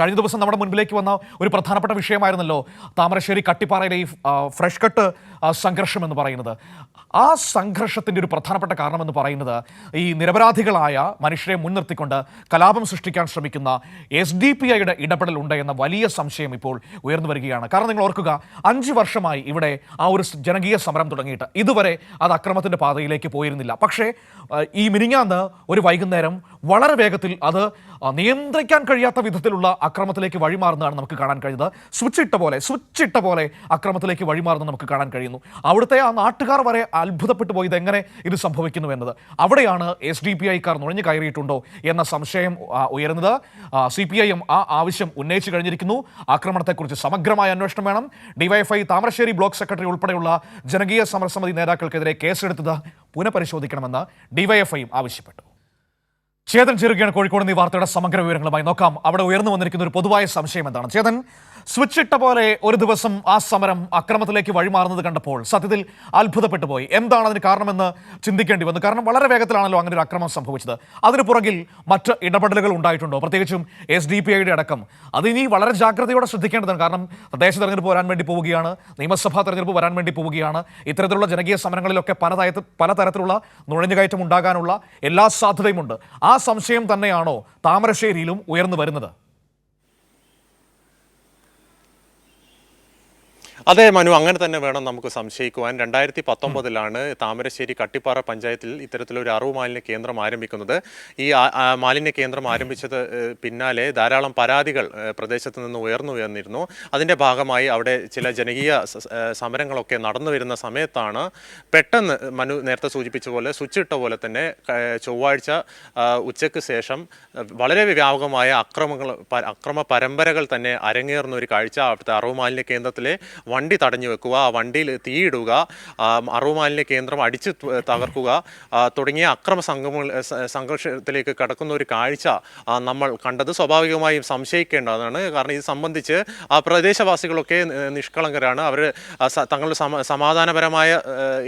കഴിഞ്ഞ ദിവസം നമ്മുടെ മുൻപിലേക്ക് വന്ന ഒരു പ്രധാനപ്പെട്ട വിഷയമായിരുന്നല്ലോ താമരശ്ശേരി കട്ടിപ്പാറയിലെ ഈ ഫ്രഷ് കട്ട് സംഘർഷം എന്ന് പറയുന്നത്. ആ സംഘർഷത്തിന്റെ ഒരു പ്രധാനപ്പെട്ട കാരണം എന്ന് പറയുന്നത് ഈ നിരപരാധികളായ മനുഷ്യരെ മുൻനിർത്തിക്കൊണ്ട് കലാപം സൃഷ്ടിക്കാൻ ശ്രമിക്കുന്ന എസ് ഡി പി ഐയുടെ ഇടപെടൽ ഉണ്ട് എന്ന വലിയ സംശയം ഇപ്പോൾ ഉയർന്നു വരികയാണ്. കാരണം നിങ്ങൾ ഓർക്കുക അഞ്ച് വർഷമായി ഇവിടെ ആ ഒരു ജനകീയ സമരം തുടങ്ങിയിട്ട്. ഇതുവരെ അത് അക്രമത്തിന്റെ പാതയിലേക്ക് പോയിരുന്നില്ല. പക്ഷേ ഈ മിനിങ്ങാന്ന് ഒരു വൈകുന്നേരം വളരെ വേഗത്തിൽ അത് നിയന്ത്രിക്കാൻ കഴിയാത്ത വിധത്തിലുള്ള അക്രമത്തിലേക്ക് വഴിമാറുന്നതാണ് നമുക്ക് കാണാൻ കഴിയുന്നത്. സ്വിച്ചിട്ട പോലെ സ്വിച്ചിട്ട പോലെ അക്രമത്തിലേക്ക് വഴിമാറുന്ന നമുക്ക് കാണാൻ കഴിയുന്നു. അവിടുത്തെ ആ നാട്ടുകാർ വരെ അത്ഭുതപ്പെട്ടു പോയത് എങ്ങനെ ഇത് സംഭവിക്കുന്നു എന്നത്. അവിടെയാണ് എസ് ഡി പി ഐക്കാർ നുഴഞ്ഞു കയറിയിട്ടുണ്ടോ എന്ന സംശയം ഉയരുന്നത്. സി പി ഐ എം ആ ആവശ്യം ഉന്നയിച്ചു കഴിഞ്ഞിരിക്കുന്നു. ആക്രമണത്തെക്കുറിച്ച് സമഗ്രമായ അന്വേഷണം വേണം. ഡിവൈഎഫ്ഐ താമരശ്ശേരി ബ്ലോക്ക് സെക്രട്ടറി ഉൾപ്പെടെയുള്ള ജനകീയ സമരസമിതി നേതാക്കൾക്കെതിരെ കേസെടുത്തത് പുനഃപരിശോധിക്കണമെന്ന് ഡിവൈഎഫ്ഐയും ആവശ്യപ്പെട്ടു. ചേതൻ ചേരുകയാണ് കോഴിക്കോട് നിന്ന് ഈ വാർത്തയുടെ സമഗ്ര വിവരങ്ങളുമായി. നോക്കാം അവിടെ ഉയർന്നു വന്നിരിക്കുന്ന ഒരു പൊതുവായ സംശയം എന്താണ്? ചേതൻ സ്വിച്ച് ഇട്ട പോലെ ഒരു ദിവസം ആ സമരം അക്രമത്തിലേക്ക് വഴിമാറുന്നത് കണ്ടപ്പോൾ സത്യത്തിൽ അത്ഭുതപ്പെട്ടു പോയി. എന്താണ് അതിന് കാരണമെന്ന് ചിന്തിക്കേണ്ടി വന്നു? കാരണം വളരെ വേഗത്തിലാണല്ലോ അങ്ങനെ ഒരു അക്രമം സംഭവിച്ചത്. അതിന് പുറകിൽ മറ്റ് ഇടപെടലുകൾ ഉണ്ടായിട്ടുണ്ടോ? പ്രത്യേകിച്ചും എസ് ഡി പി ഐയുടെ അടക്കം. അതിനി വളരെ ജാഗ്രതയോടെ ശ്രദ്ധിക്കേണ്ടതാണ്. കാരണം തദ്ദേശ തെരഞ്ഞെടുപ്പ് വരാൻ വേണ്ടി പോവുകയാണ് നിയമസഭാ തെരഞ്ഞെടുപ്പ് വരാൻ വേണ്ടി പോവുകയാണ്. ഇത്തരത്തിലുള്ള ജനകീയ സമരങ്ങളിലൊക്കെ പല പലതരത്തിലുള്ള നുഴഞ്ഞുകയറ്റം ഉണ്ടാകാനുള്ള എല്ലാ സാധ്യതയുമുണ്ട്. ആ സംശയം തന്നെയാണോ താമരശ്ശേരിയിലും ഉയർന്നു വരുന്നത്? അതെ മനു അങ്ങനെ തന്നെ വേണം നമുക്ക് സംശയിക്കുവാൻ. രണ്ടായിരത്തി പത്തൊമ്പതിലാണ് താമരശ്ശേരി കട്ടിപ്പാറ പഞ്ചായത്തിൽ ഇത്തരത്തിലൊരു അറിവ് മാലിന്യ കേന്ദ്രം ആരംഭിക്കുന്നത്. ഈ മാലിന്യ കേന്ദ്രം ആരംഭിച്ചത് പിന്നാലെ ധാരാളം പരാതികൾ പ്രദേശത്ത് നിന്ന് ഉയർന്നു വന്നിരുന്നു അതിന്റെ ഭാഗമായി അവിടെ ചില ജനകീയ സമരങ്ങളൊക്കെ നടന്നു വരുന്ന സമയത്താണ് പെട്ടെന്ന് മനു നേരത്തെ സൂചിപ്പിച്ച പോലെ സ്വിച്ച് ഇട്ട പോലെ തന്നെ ചൊവ്വാഴ്ച ഉച്ചയ്ക്ക് ശേഷം വളരെ വ്യാപകമായ അക്രമങ്ങൾ അക്രമ പരമ്പരകൾ തന്നെ അരങ്ങേറുന്ന ഒരു കാഴ്ച അവിടുത്തെ അറിവ് മാലിന്യ കേന്ദ്രത്തിലെ വണ്ടി തടഞ്ഞു വെക്കുക ആ വണ്ടിയിൽ തീയിടുക അറുമാലിന്യ കേന്ദ്രം അടിച്ച് തകർക്കുക തുടങ്ങിയ അക്രമ സംഘർഷത്തിലേക്ക് കടക്കുന്ന ഒരു കാഴ്ച നമ്മൾ കണ്ടത്. സ്വാഭാവികമായും സംശയിക്കേണ്ടതാണ്. കാരണം ഇത് സംബന്ധിച്ച് ആ പ്രദേശവാസികളൊക്കെ നിഷ്കളങ്കരാണ്. അവർ തങ്ങളുടെ സമാധാനപരമായ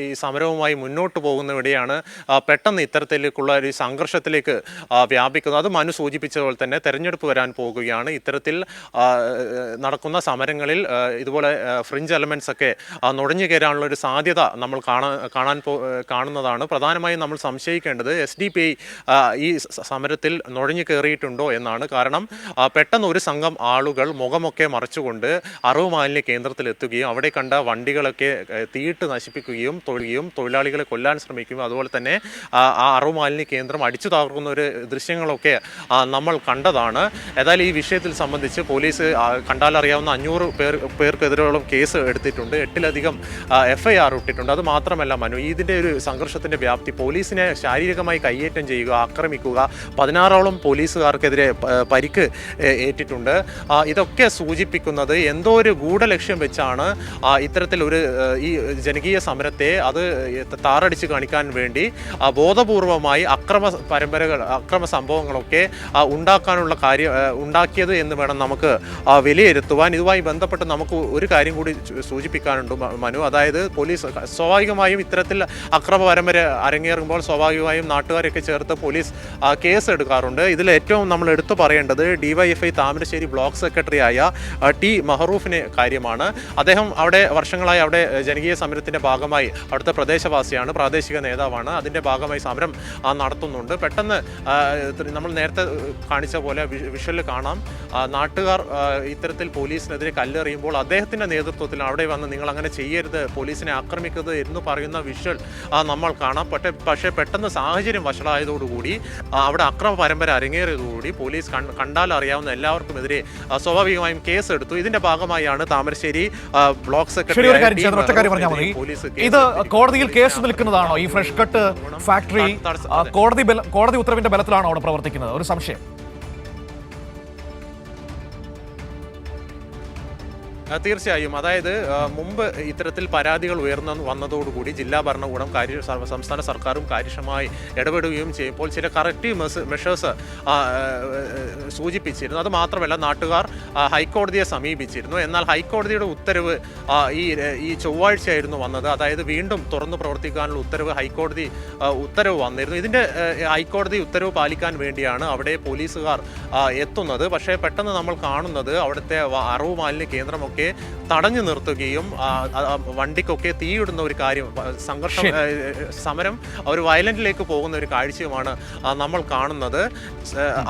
ഈ സമരവുമായി മുന്നോട്ട് പോകുന്നവിടെയാണ് പെട്ടെന്ന് ഇത്തരത്തിലേക്കുള്ള ഒരു സംഘർഷത്തിലേക്ക് വ്യാപിക്കുന്നത്. അത് മനു സൂചിപ്പിച്ച പോലെ തന്നെ തെരഞ്ഞെടുപ്പ് വരാൻ പോകുകയാണ്. ഇത്തരത്തിൽ നടക്കുന്ന സമരങ്ങളിൽ ഇതുപോലെ ഇതുപോലെ ഫ്രിഞ്ച് എലമെന്റ്സ് ഒക്കെ നുഴഞ്ഞു കയറാനുള്ള ഒരു സാധ്യത നമ്മൾ കാണാൻ കാണാൻ കാണുന്നതാണ്. പ്രധാനമായും നമ്മൾ സംശയിക്കേണ്ടത് എസ് ഡി പി ഐ ഈ സമരത്തിൽ നുഴഞ്ഞു കയറിയിട്ടുണ്ടോ എന്നാണ്. കാരണം പെട്ടെന്ന് ഒരു സംഘം ആളുകൾ മുഖമൊക്കെ മറച്ചുകൊണ്ട് അറിവ് മാലിന്യ കേന്ദ്രത്തിൽ എത്തുകയും അവിടെ കണ്ട വണ്ടികളൊക്കെ തീയിട്ട് നശിപ്പിക്കുകയും തൊഴുകയും തൊഴിലാളികളെ കൊല്ലാൻ ശ്രമിക്കുകയും അതുപോലെ തന്നെ ആ അറിവ് മാലിന്യ കേന്ദ്രം അടിച്ചു തകർക്കുന്ന ഒരു ദൃശ്യങ്ങളൊക്കെ നമ്മൾ കണ്ടതാണ്. ഏതായാലും ഈ വിഷയത്തിൽ സംബന്ധിച്ച് പോലീസ് കണ്ടാലറിയാവുന്ന അഞ്ഞൂറ് പേർ പേർക്കെതിരെയുള്ള കേസ് എടുത്തിട്ടുണ്ട്. എട്ടിലധികം എഫ് ഐ ആർ ഇട്ടിട്ടുണ്ട്. അത് മാത്രമല്ല മനു ഇതിന്റെ ഒരു സംഘർഷത്തിന്റെ വ്യാപ്തി പോലീസിനെ ശാരീരികമായി കയ്യേറ്റം ചെയ്യുക ആക്രമിക്കുക പതിനാറോളം പോലീസുകാർക്കെതിരെ പരിക്ക് ഏറ്റിട്ടുണ്ട്. ഇതൊക്കെ സൂചിപ്പിക്കുന്നത് എന്തോ ഒരു ഗൂഢലക്ഷ്യം വെച്ചാണ് ഇത്തരത്തിൽ ഒരു ഈ ജനകീയ സമരത്തെ അത് താറടിച്ച് കാണിക്കാൻ വേണ്ടി ബോധപൂർവമായി അക്രമ പരമ്പരകൾ അക്രമ സംഭവങ്ങളൊക്കെ ഉണ്ടാക്കാനുള്ള കാര്യം ഉണ്ടാക്കിയത് എന്ന് വേണം നമുക്ക് വിലയിരുത്തുവാൻ. ഇതുമായി ബന്ധപ്പെട്ട് നമുക്ക് ഒരു കാര്യം കൂടി ചു- സൂചിപ്പിക്കാനുണ്ട് മനു. അതായത് പോലീസ് സ്വാഭാവികമായും ഇത്തരത്തിൽ അക്രമ പരമ്പര അരങ്ങേറുമ്പോൾ സ്വാഭാവികമായും നാട്ടുകാരൊക്കെ ചേർത്ത് പോലീസ് കേസ് എടുക്കാറുണ്ട് ഇതിൽ ഏറ്റവും നമ്മൾ എടുത്തു പറയേണ്ടത് ഡിവൈഎഫ്ഐ താമരശ്ശേരി ബ്ലോക്ക് സെക്രട്ടറി ആയ ടി മഹറൂഫിനെ കാര്യമാണ്. അദ്ദേഹം അവിടെ വർഷങ്ങളായി അവിടെ ജനകീയ സമരത്തിന്റെ ഭാഗമായി അവിടുത്തെ പ്രദേശവാസിയാണ് പ്രാദേശിക നേതാവാണ്. അതിന്റെ ഭാഗമായി സമരം നടത്തുന്നുണ്ട്. പെട്ടെന്ന് നമ്മൾ നേരത്തെ കാണിച്ച പോലെ വിഷ്വലിൽ കാണാം. നാട്ടുകാർ ഇത്തരത്തിൽ പോലീസിനെതിരെ കല്ലെറിയുമ്പോൾ അദ്ദേഹത്തിന്റെ നേതൃത്വത്തിൽ അവിടെ വന്ന് നിങ്ങൾ അങ്ങനെ ചെയ്യരുത് പോലീസിനെ ആക്രമിക്കരുത് എന്ന് പറയുന്ന വിഷ്വൽ നമ്മൾ കാണാം. പക്ഷേ പക്ഷേ പെട്ടെന്ന് സാഹചര്യം വഷളായതോടുകൂടി അവിടെ അക്രമ പരമ്പര അരങ്ങേറിയതോടുകൂടി പോലീസ് കണ്ടാൽ അറിയാവുന്ന എല്ലാവർക്കും എതിരെ ആ, സ്വാഭാവികമായും കേസ് എടുത്തു ഇതിന്റെ ഭാഗമായാണ് താമരശ്ശേരി ബ്ലോക്ക് സെക്രട്ടറി മതി. ഇത് കോടതിയിൽ കേസ് നിൽക്കുന്നതാണോ? ഈ ഫ്രഷ് കട്ട് ഫാക്ടറി കോടതി കോടതി ഉത്തരവിന്റെ ബലത്തിലാണോ അവിടെ പ്രവർത്തിക്കുന്നത്? ഒരു സംശയം. തീർച്ചയായും. അതായത് മുമ്പ് ഇത്തരത്തിൽ പരാതികൾ ഉയർന്നു വന്നതോടുകൂടി ജില്ലാ ഭരണകൂടം കാര്യ സംസ്ഥാന സർക്കാരും കാര്യക്ഷമമായി ഇടപെടുകയും ചെയ്യുമ്പോൾ ചില കറക്റ്റീവ് മെസ് മെഷേഴ്സ് സൂചിപ്പിച്ചിരുന്നു. അത് മാത്രമല്ല നാട്ടുകാർ ഹൈക്കോടതിയെ സമീപിച്ചിരുന്നു. എന്നാൽ ഹൈക്കോടതിയുടെ ഉത്തരവ് ഈ ഈ ചൊവ്വാഴ്ചയായിരുന്നു വന്നത്. അതായത് വീണ്ടും തുറന്നു പ്രവർത്തിക്കാനുള്ള ഉത്തരവ് ഹൈക്കോടതി ഉത്തരവ് വന്നിരുന്നു. ഇതിന്റെ ഹൈക്കോടതി ഉത്തരവ് പാലിക്കാൻ വേണ്ടിയാണ് അവിടെ പോലീസുകാർ എത്തുന്നത്. പക്ഷേ പെട്ടെന്ന് നമ്മൾ കാണുന്നത് അവിടുത്തെ അറവ് മാലിന്യ കേന്ദ്രമൊക്കെ തടഞ്ഞു നിർത്തുകയും വണ്ടിക്കൊക്കെ തീയിടുന്ന ഒരു കാര്യം സംഘർഷം സമരം ഒരു വയലന്റിലേക്ക് പോകുന്ന ഒരു കാഴ്ചയുമാണ് നമ്മൾ കാണുന്നത്.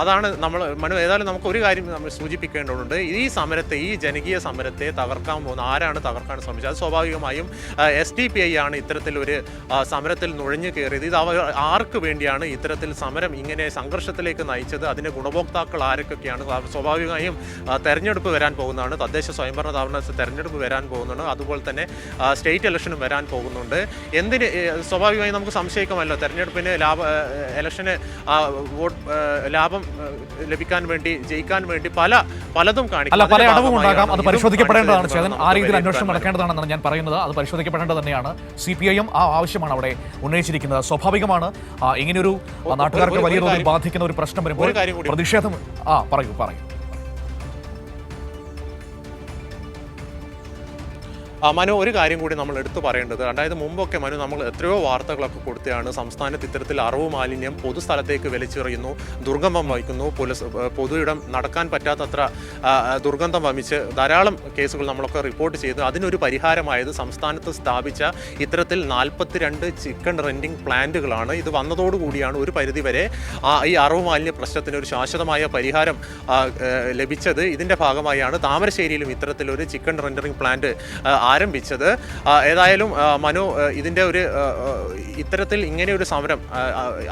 അതാണ് നമ്മൾ മനു ഏതായാലും നമുക്ക് ഒരു കാര്യം നമ്മൾ സൂചിപ്പിക്കേണ്ടതുണ്ട്. ഈ സമരത്തെ ഈ ജനകീയ സമരത്തെ തകർക്കാൻ പോകുന്ന ആരാണ് തകർക്കാൻ ശ്രമിച്ചത്? അത് സ്വാഭാവികമായും എസ് ഡി പി ഐ ആണ് ഇത്തരത്തിലൊരു സമരത്തിൽ നുഴഞ്ഞു കയറിയത്. ഇത് അവർ ആർക്ക് വേണ്ടിയാണ് ഇത്തരത്തിൽ സമരം ഇങ്ങനെ സംഘർഷത്തിലേക്ക് നയിച്ചത്? അതിന്റെ ഗുണഭോക്താക്കൾ ആരൊക്കെയാണ്? സ്വാഭാവികമായും തെരഞ്ഞെടുപ്പ് വരാൻ പോകുന്നതാണ് തദ്ദേശ സ്വയംഭരണ സ്ഥാപന തെരഞ്ഞെടുപ്പ് വരാൻ പോകുന്നുണ്ട്. അതുപോലെ തന്നെ സ്റ്റേറ്റ് ഇലക്ഷനും വരാൻ പോകുന്നുണ്ട്. എന്തിന് സ്വാഭാവികമായി നമുക്ക് സംശയിക്കുമല്ലോ. തെരഞ്ഞെടുപ്പിന് ലാഭ ഇലക്ഷന് വോട്ട് ലാഭം ലഭിക്കാൻ വേണ്ടി ജയിക്കാൻ വേണ്ടി പല പലതും കാണിക്കും. പല അടവും ഉണ്ടാകാം. അത് പരിശോധിക്കപ്പെടേണ്ടതാണ് ചേതൻ. ആ രീതിയിൽ അന്വേഷണം നടക്കേണ്ടതാണെന്നാണ് ഞാൻ പറയുന്നത് അത് പരിശോധിക്കപ്പെടേണ്ടത് തന്നെയാണ്. സി പി ഐ എം ആ ആവശ്യമാണ് അവിടെ ഉന്നയിച്ചിരിക്കുന്നത്. സ്വാഭാവികമാണ് ഇങ്ങനെയൊരു നാട്ടുകാർക്ക് വലിയ തോതിൽ ബാധിക്കുന്ന ഒരു പ്രശ്നം വരുമ്പോൾ. പ്രതിഷേധം ആ പറയൂ പറയൂ. മനു ഒരു കാര്യം കൂടി നമ്മൾ എടുത്തു പറയേണ്ടത്. അതായത് മുമ്പൊക്കെ മനു നമ്മൾ എത്രയോ വാർത്തകളൊക്കെ കൊടുത്തതാണ് സംസ്ഥാനത്ത് ഇത്തരത്തിൽ അറിവ് മാലിന്യം പൊതുസ്ഥലത്തേക്ക് വലിച്ചെറിയുന്നു ദുർഗന്ധം വഹിക്കുന്നു പുലസ് പൊതു ഇടം നടക്കാൻ പറ്റാത്തത്ര ദുർഗന്ധം വമിച്ച് ധാരാളം കേസുകൾ നമ്മളൊക്കെ റിപ്പോർട്ട് ചെയ്തു അതിനൊരു പരിഹാരമായത് സംസ്ഥാനത്ത് സ്ഥാപിച്ച ഇത്തരത്തിൽ നാൽപ്പത്തിരണ്ട് ചിക്കൻ റെന്റിംഗ് പ്ലാന്റുകളാണ്. ഇത് വന്നതോടുകൂടിയാണ് ഒരു പരിധിവരെ ഈ അറിവ് മാലിന്യ പ്രശ്നത്തിന് ഒരു ശാശ്വതമായ പരിഹാരം ലഭിച്ചത്. ഇതിന്റെ ഭാഗമായാണ് താമരശ്ശേരിയിലും ഇത്തരത്തിലൊരു ചിക്കൻ റെൻഡറിംഗ് പ്ലാന്റ് ആരംഭിച്ചത്. ഏതായാലും മനു ഇതിന്റെ ഒരു ഇത്തരത്തിൽ ഇങ്ങനെ ഒരു സമരം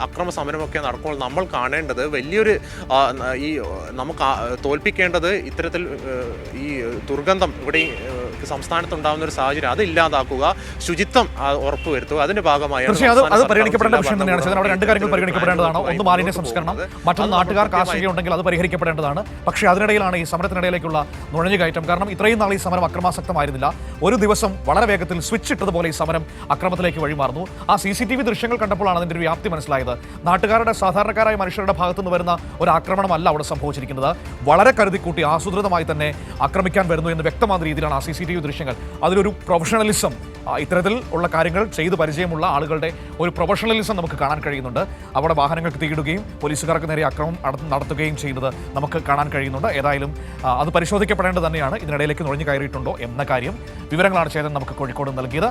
അക്രമ സമരമൊക്കെ നടക്കുമ്പോൾ നമ്മൾ കാണേണ്ടത് വലിയൊരു ഈ നമുക്ക് തോൽപ്പിക്കേണ്ടത് ഇത്തരത്തിൽ ഈ ദുർഗന്ധം ഇവിടെ സംസ്ഥാനത്തുണ്ടാകുന്ന ഒരു സാഹചര്യം അത് ഇല്ലാതാക്കുക ശുചിത്വം ഉറപ്പുവരുത്തുക അതിന്റെ ഭാഗമായി തീർച്ചയായും അത് അത് പരിഗണിക്കപ്പെടേണ്ട വിഷയം തന്നെയാണ്. ചേതൻ അവിടെ രണ്ട് കാര്യങ്ങൾ പരിഗണിക്കപ്പെടേണ്ടതാണ്. ഒന്ന് മാലിന്യ സംസ്കരണം മറ്റൊന്ന് നാട്ടുകാർക്ക് ആശങ്കയുണ്ടെങ്കിൽ അത് പരിഹരിക്കപ്പെടേണ്ടതാണ്. പക്ഷേ അതിനിടയിലാണ് ഈ സമരത്തിനിടയിലേക്കുള്ള നുഴഞ്ഞുകയറ്റം കാരണം ഇത്രയും നാൾ ഈ സമരം അക്രമാസക്തമായിരുന്നില്ല. ഒരു ദിവസം വളരെ വേഗത്തിൽ സ്വിച്ച് ഇട്ടതുപോലെ ഈ സമരം അക്രമത്തിലേക്ക് വഴിമാറുന്നു. ആ സി സി ടി വി ദൃശ്യങ്ങൾ കണ്ടപ്പോഴാണ് അതിന്റെ ഒരു വ്യാപ്തി മനസ്സിലായത്. നാട്ടുകാരുടെ സാധാരണക്കാരായ മനുഷ്യരുടെ ഭാഗത്തു നിന്ന് വരുന്ന ഒരു ആക്രമണമല്ല അവിടെ സംഭവിച്ചിരിക്കുന്നത്. വളരെ കരുതിക്കൂട്ടി ആസൂത്രിതമായി തന്നെ ആക്രമിക്കാൻ വരുന്നു എന്ന് വ്യക്തമായ രീതിയിലാണ് ആ സി സി ടി വി ദൃശ്യങ്ങൾ. അതിലൊരു പ്രൊഫഷണലിസം ഇത്തരത്തിൽ ഉള്ള കാര്യങ്ങൾ ചെയ്ത് പരിചയമുള്ള ആളുകളുടെ ഒരു പ്രൊഫഷണലിസം നമുക്ക് കാണാൻ കഴിയുന്നുണ്ട്. അവിടെ വാഹനങ്ങൾക്ക് തീയിടുകയും പോലീസുകാർക്ക് നേരെ അക്രമം നടത്തുകയും ചെയ്യുന്നത് നമുക്ക് കാണാൻ കഴിയുന്നുണ്ട്. ഏതായാലും അത് പരിശോധിക്കപ്പെടേണ്ടത് തന്നെയാണ്. ഇതിനിടയിലേക്ക് നുഴഞ്ഞു കയറിയിട്ടുണ്ടോ എന്ന കാര്യം വിവരങ്ങളാണ് ചേതൻ നമുക്ക് കോഴിക്കോട് നൽകിയത്.